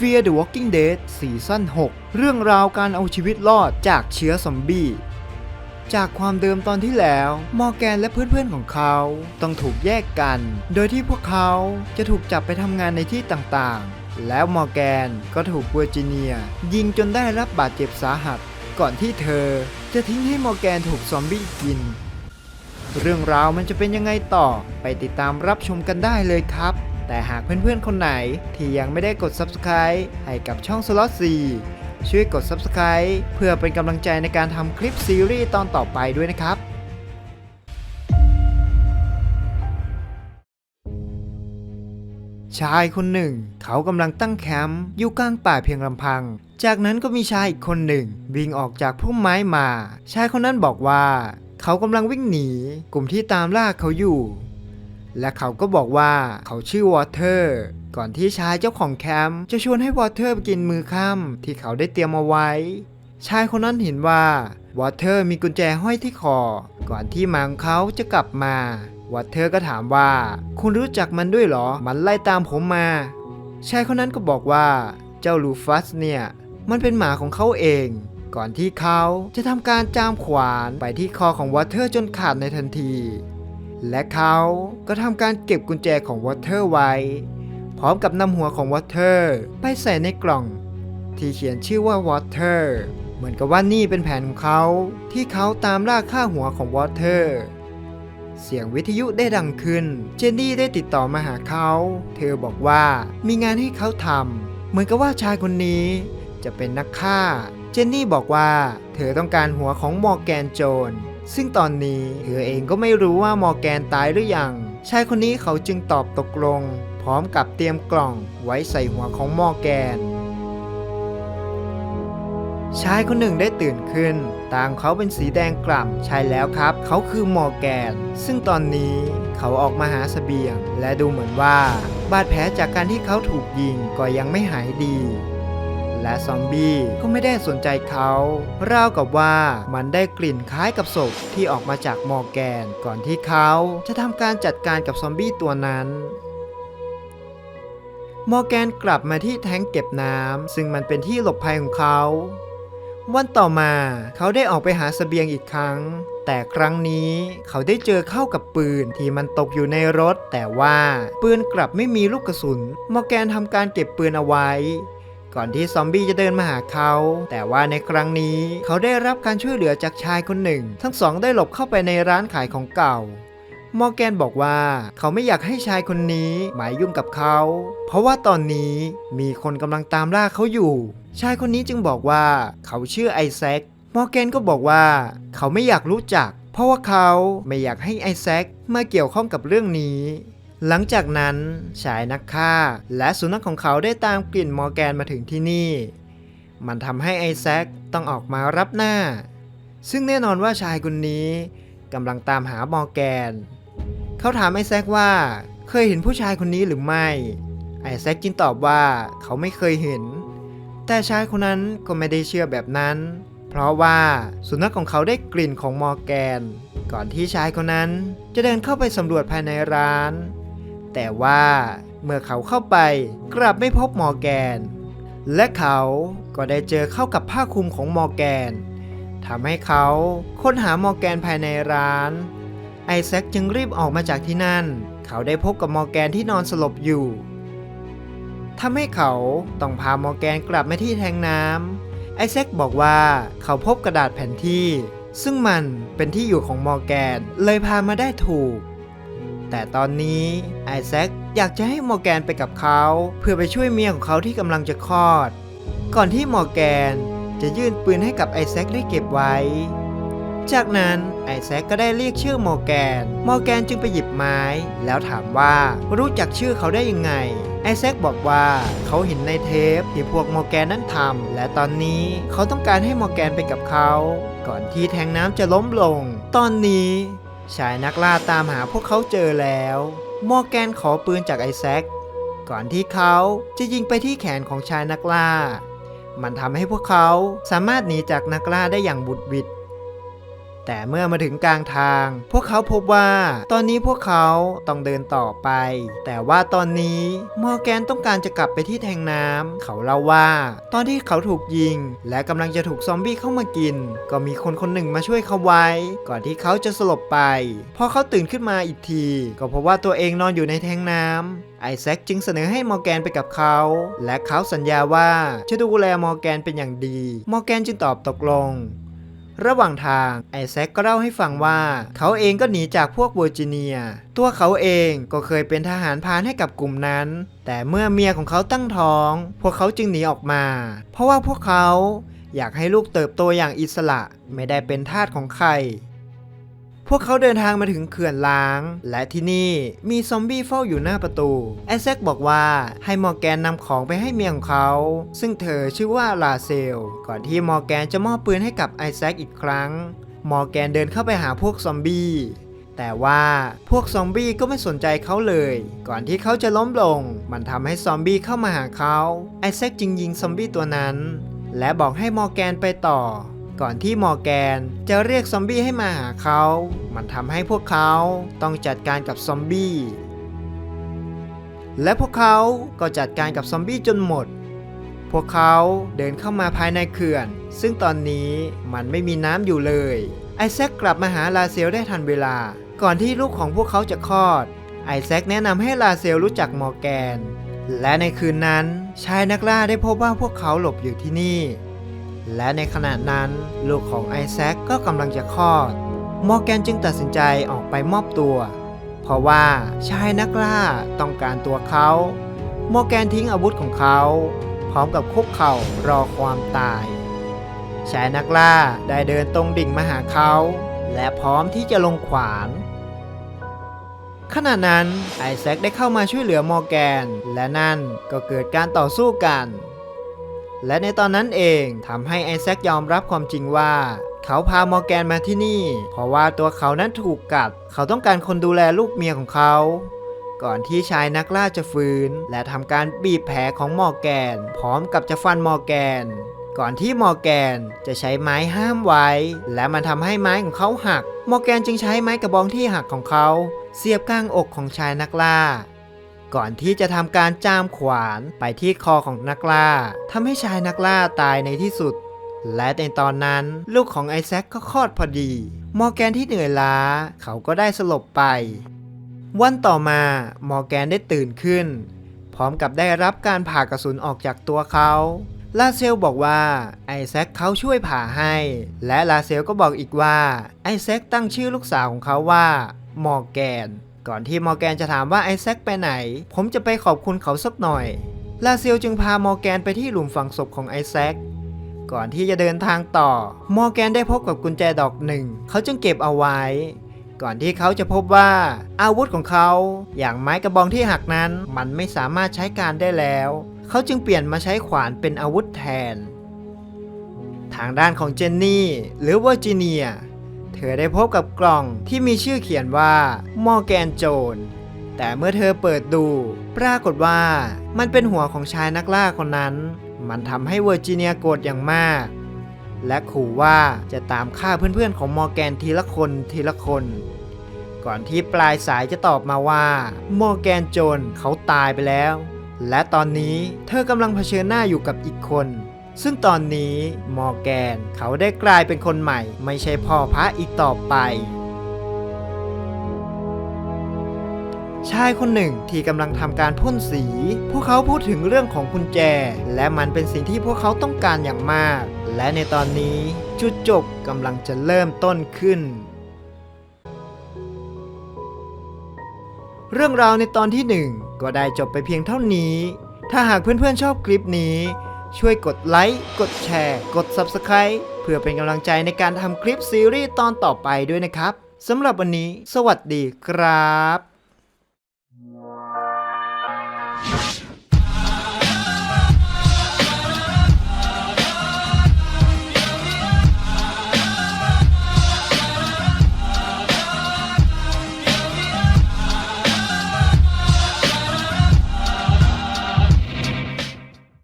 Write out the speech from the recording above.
Fear the Walking Dead ซีซั่น6 เรื่องราวการเอาชีวิตรอดจากเชื้อซอมบี้ จากความเดิมตอนที่แล้ว มอร์แกนและเพื่อนๆของเขาต้องถูกแยกกัน โดยที่พวกเขาจะถูกจับไปทำงานในที่ต่างๆ แล้วมอร์แกนก็ถูกเวอร์จิเนีย ยิงจนได้รับบาดเจ็บสาหัส ก่อนที่เธอจะทิ้งให้มอร์แกนถูกซอมบี้กิน เรื่องราวมันจะเป็นยังไงต่อไปติดตามรับชมกันได้เลยครับ แต่หากเพื่อนๆคนไหนที่ยังไม่ได้กด Subscribe ให้กับช่อง Slot 4 ช่วยกด Subscribe เพื่อเป็นกำลังใจในการทำคลิปซีรีส์ตอนต่อไปด้วยนะครับ ชายคนหนึ่ง เขากำลังตั้งแคมป์อยู่กลางป่าเพียงลำพัง จากนั้นก็มีชายอีกคนหนึ่ง วิ่งออกจากพุ่มไม้มา ชายคนนั้นบอกว่า เขากำลังวิ่งหนี กลุ่มที่ตามล่าเขาอยู่ และเขาก็บอกว่าเขาชื่อวอเตอร์ก่อนที่ชายเจ้าของแคมป์จะชวนให้วอเตอร์ไปกินมือค่ำที่เขาได้เตรียมเอาไว้ ชายคนนั้นเห็นว่าวอเตอร์มีกุญแจห้อยที่คอ ก่อนที่หมาของเขาจะกลับมาวอเตอร์ก็ถามว่า คุณรู้จักมันด้วยหรอ มันไล่ตามผมมา ชายคนนั้นก็บอกว่า เจ้าลูฟัสเนี่ย มันเป็นหมาของเขาเอง ก่อนที่เขาจะทำการจามขวานไปที่คอของวอเตอร์จนขาดในทันที และเขาก็ทำการเก็บกุญแจของวอเตอร์ไว้ พร้อมกับนำหัวของวอเตอร์ไปใส่ในกล่อง ที่เขียนชื่อว่าวอเตอร์เหมือนกับว่านี่เป็นแผนของเขาที่เขาตามล่าฆ่าหัวของวอเตอร์เสียงวิทยุได้ดังขึ้น เจนนี่ได้ติดต่อมาหาเขา เธอบอกว่ามีงานให้เขาทำ เหมือนกับว่าชายคนนี้จะเป็นนักฆ่า เจนนี่บอกว่า เธอต้องการหัวของมอร์แกนโจน ซึ่งตอนนี้เธอเองก็ไม่รู้ว่ามอร์แกนตายหรือยัง ชายคนนี้เขาจึงตอบตกลง พร้อมกับเตรียมกล่องไว้ใส่หัวของมอร์แกน ชายคนหนึ่งได้ตื่นขึ้น ตางเขาเป็นสีแดงกล่ำใช่แล้วครับ เขาคือมอร์แกน ซึ่งตอนนี้เขาออกมาหาเสบียง และดูเหมือนว่า บาดแผลจากการที่เขาถูกยิงก็ยังไม่หายดี และซอมบี้ก็ไม่ได้สนใจเขาราวกับว่ามันได้กลิ่นคล้ายกับศพที่ออกมาจากมอร์แกน ก่อนที่เขาจะทำการจัดการกับซอมบี้ตัวนั้นมอร์แกนกลับมาที่แท้งเก็บน้ำซึ่งมันเป็นที่หลบภัยของเขา วันต่อมาเขาได้ออกไปหาเสบียงอีกครั้ง แต่ครั้งนี้เขาได้เจอเข้ากับปืนที่มันตกอยู่ในรถ แต่ว่าปืนกลับไม่มีลูกกระสุน มอร์แกนทำการเก็บปืนเอาไว้ ก่อนที่ซอมบี้จะเดินมาหาเขา แต่ว่าในครั้งนี้เขาได้รับการช่วยเหลือจากชายคนหนึ่ง ทั้งสองได้หลบเข้าไปในร้านขายของเก่ามอร์แกนบอกว่าเขาไม่อยากให้ชายคนนี้หมายยุ่งกับเขา เพราะว่าตอนนี้มีคนกำลังตามล่าเขาอยู่ ชายคนนี้จึงบอกว่าเขาชื่อไอแซค มอร์แกนก็บอกว่าเขาไม่อยากรู้จัก เพราะว่าเขาไม่อยากให้ไอแซคมาเกี่ยวข้องกับเรื่องนี้ หลังจากนั้นชายนักฆ่าและสุนัขของเขาได้ตามกลิ่นมอร์แกนมาถึงที่นี่ มันทำให้ไอแซคต้องออกมารับหน้า ซึ่งแน่นอนว่าชายคนนี้กำลังตามหามอร์แกน เขาถามไอแซคว่าเคยเห็นผู้ชายคนนี้หรือไม่ ไอแซคจึงตอบว่าเขาไม่เคยเห็น แต่ชายคนนั้นก็ไม่ได้เชื่อแบบนั้น เพราะว่าสุนัขของเขาได้กลิ่นของมอร์แกน ก่อนที่ชายคนนั้นจะเดินเข้าไปสำรวจภายในร้าน แต่ว่าเมื่อเขาเข้าไปกลับไม่พบมอร์แกน และเขาก็ได้เจอเข้ากับผ้าคลุมของมอร์แกนทำให้เขาค้นหามอร์แกนภายในร้าน ไอแซคจึงรีบออกมาจากที่นั่น เขาได้พบกับมอร์แกนที่นอนสลบอยู่ทำให้เขาต้องพามอร์แกนกลับมาที่แทงน้ำไอแซคบอกว่าเขาพบกระดาษแผนที่ ซึ่งมันเป็นที่อยู่ของมอร์แกน เลยพามาได้ถูก แต่ตอนนี้ไอแซคอยากจะให้มอร์แกนไปกับเขา เพื่อไปช่วยเมียของเขาที่กำลังจะคลอด ก่อนที่มอร์แกนจะยื่นปืนให้กับไอแซคได้เก็บไว้ จากนั้นไอแซคก็ได้เรียกชื่อมอร์แกน มอร์แกนจึงไปหยิบไม้ แล้วถามว่ารู้จักชื่อเขาได้ยังไง ไอแซคบอกว่าเขาเห็นในเทปที่พวกมอร์แกนนั้นทำและตอนนี้เขาต้องการให้มอร์แกนไปกับเขา ก่อนที่แทงน้ำจะล้มลง ตอนนี้ ชายนักล่าตามหาพวกเขาเจอแล้ว มอร์แกนขอปืนจากไอแซค ก่อนที่เขาจะยิงไปที่แขนของชายนักล่า มันทำให้พวกเขาสามารถหนีจากนักล่าได้อย่างบุดวิด แต่เมื่อมาถึงกลางทาง พวกเขาพบว่า ตอนนี้พวกเขาต้องเดินต่อไป แต่ว่าตอนนี้มอร์แกนต้องการจะกลับไปที่แทงน้ำเขาเล่าว่า ตอนที่เขาถูกยิง และกำลังจะถูกซอมบี้เข้ามากิน ก็มีคนคนหนึ่งมาช่วยเขาไว้ ก่อนที่เขาจะสลบไป พอเขาตื่นขึ้นมาอีกที ก็พบว่าตัวเองนอนอยู่ในแทงน้ำไอแซคจึงเสนอให้มอร์แกนไปกับเขา และเขาสัญญาว่าจะดูแลมอร์แกนเป็นอย่างดี มอร์แกนจึงตอบตกลง ระหว่างทางไอแซคก็เล่าให้ฟังว่า เขาเองก็หนีจากพวกเวอร์จิเนีย ตัวเขาเองก็เคยเป็นทหารพานให้กับกลุ่มนั้น แต่เมื่อเมียของเขาตั้งท้อง พวกเขาจึงหนีออกมา เพราะว่าพวกเขาอยากให้ลูกเติบโตอย่างอิสระไม่ได้เป็นทาสของใคร พวกเขาเดินทางมาถึงเขื่อนล้าง และที่นี่มีซอมบี้เฝ้าอยู่หน้าประตูไอแซคบอกว่าให้มอร์แกนนำของไปให้เมียของเขา ซึ่งเธอชื่อว่าลาเซล ก่อนที่มอร์แกนจะมอบปืนให้กับไอแซคอีกครั้ง มอร์แกนเดินเข้าไปหาพวกซอมบี้แต่ว่าพวกซอมบี้ก็ไม่สนใจเขาเลย ก่อนที่เขาจะล้มลง มันทำให้ซอมบี้เข้ามาหาเขาไอแซคจึงยิงซอมบี้ตัวนั้น และบอกให้มอร์แกนไปต่อ ก่อนที่มอร์แกน จะเรียกซอมบี้ให้มาหาเขา มันทำให้พวกเขาต้องจัดการกับซอมบี้ และพวกเขาก็จัดการกับซอมบี้จนหมด พวกเขาเดินเข้ามาภายในเขื่อน ซึ่งตอนนี้มันไม่มีน้ำอยู่เลย ไอแซคกลับมาหาลาเซลได้ทันเวลา ก่อนที่ลูกของพวกเขาจะคลอด ไอแซคแนะนำให้ลาเซลรู้จักมอร์แกน และในคืนนั้นชายนักล่าได้พบว่าพวกเขาหลบอยู่ที่นี่ และในขณะนั้นลูกของไอแซคก็กำลังจะคลอด มอร์แกนจึงตัดสินใจออกไปมอบตัว เพราะว่าชายนักล่าต้องการตัวเขา มอร์แกนทิ้งอาวุธของเขา พร้อมกับคุกเข่ารอความตาย ชายนักล่าได้เดินตรงดิ่งมาหาเขา และพร้อมที่จะลงขวานขณะนั้นไอแซคได้เข้ามาช่วยเหลือมอร์แกน และนั่นก็เกิดการต่อสู้กัน และในตอนนั้นเองทำให้ไอแซคยอมรับความจริงว่า เขาพามอร์แกนมาที่นี่ เพราะว่าตัวเขานั้นถูกกัด เขาต้องการคนดูแลลูกเมียของเขา ก่อนที่ชายนักล่าจะฟื้น และทำการบีบแผลของมอร์แกน พร้อมกับจะฟันมอร์แกน ก่อนที่มอร์แกนจะใช้ไม้ห้ามไว้ และมันทำให้ไม้ของเขาหัก มอร์แกนจึงใช้ไม้กระบองที่หักของเขา เสียบกลางอกของชายนักล่า ก่อนที่จะทำการจ้ามขวานไปที่คอของนักล่าทำให้ชายนักล่าตายในที่สุด และในตอนนั้นลูกของไอแซคก็คลอดพอดี มอร์แกนที่เหนื่อยล้า เขาก็ได้สลบไป วันต่อมามอร์แกนได้ตื่นขึ้น พร้อมกับได้รับการผ่ากระสุนออกจากตัวเขาลาเซลบอกว่าไอแซคเขาช่วยผ่าให้ และลาเซลก็บอกอีกว่าไอแซคตั้งชื่อลูกสาวของเขาว่ามอร์แกน ก่อนที่มอร์แกนจะถามว่าไอแซคไปไหน ผมจะไปขอบคุณเขาสักหน่อย ลาเซลจึงพามอร์แกนไปที่หลุมฝังศพของไอแซค ก่อนที่จะเดินทางต่อ มอร์แกนได้พบกับกุญแจดอกหนึ่ง เขาจึงเก็บเอาไว้ ก่อนที่เขาจะพบว่าอาวุธของเขา อย่างไม้กระบองที่หักนั้น มันไม่สามารถใช้การได้แล้ว เขาจึงเปลี่ยนมาใช้ขวานเป็นอาวุธแทน ทางด้านของเจนนี่ หรือเวอร์จิเนีย เธอได้พบกับกล่องที่มีชื่อเขียนว่ามอแกนโจนแต่เมื่อเธอเปิดดู ปรากฏว่ามันเป็นหัวของชายนักล่าคนนั้น มันทำให้เวอร์จิเนียโกรธอย่างมาก และขู่ว่าจะตามฆ่าเพื่อนๆของมอแกนทีละคนทีละคน ก่อนที่ปลายสายจะตอบมาว่ามอแกนโจนเขาตายไปแล้ว และตอนนี้เธอกำลังเผชิญหน้าอยู่กับอีกคน ซึ่งตอนนี้มอร์แกนเขาได้กลายเป็นคนใหม่ ไม่ใช่พ่อพระอีกต่อไป ชายคนหนึ่งที่กำลังทำการพ่นสี พวกเขาพูดถึงเรื่องของกุญแจ และมันเป็นสิ่งที่พวกเขาต้องการอย่างมาก และในตอนนี้จุดจบกำลังจะเริ่มต้นขึ้นเรื่องราวในตอนที่หนึ่งก็ได้จบไปเพียงเท่านี้ ถ้าหากเพื่อนๆชอบคลิปนี้ ช่วยกดไลค์ กดแชร์ กด Subscribe เพื่อเป็นกำลังใจในการทำคลิปซีรีส์ตอนต่อไปด้วยนะครับสำหรับวันนี้ สวัสดีครับ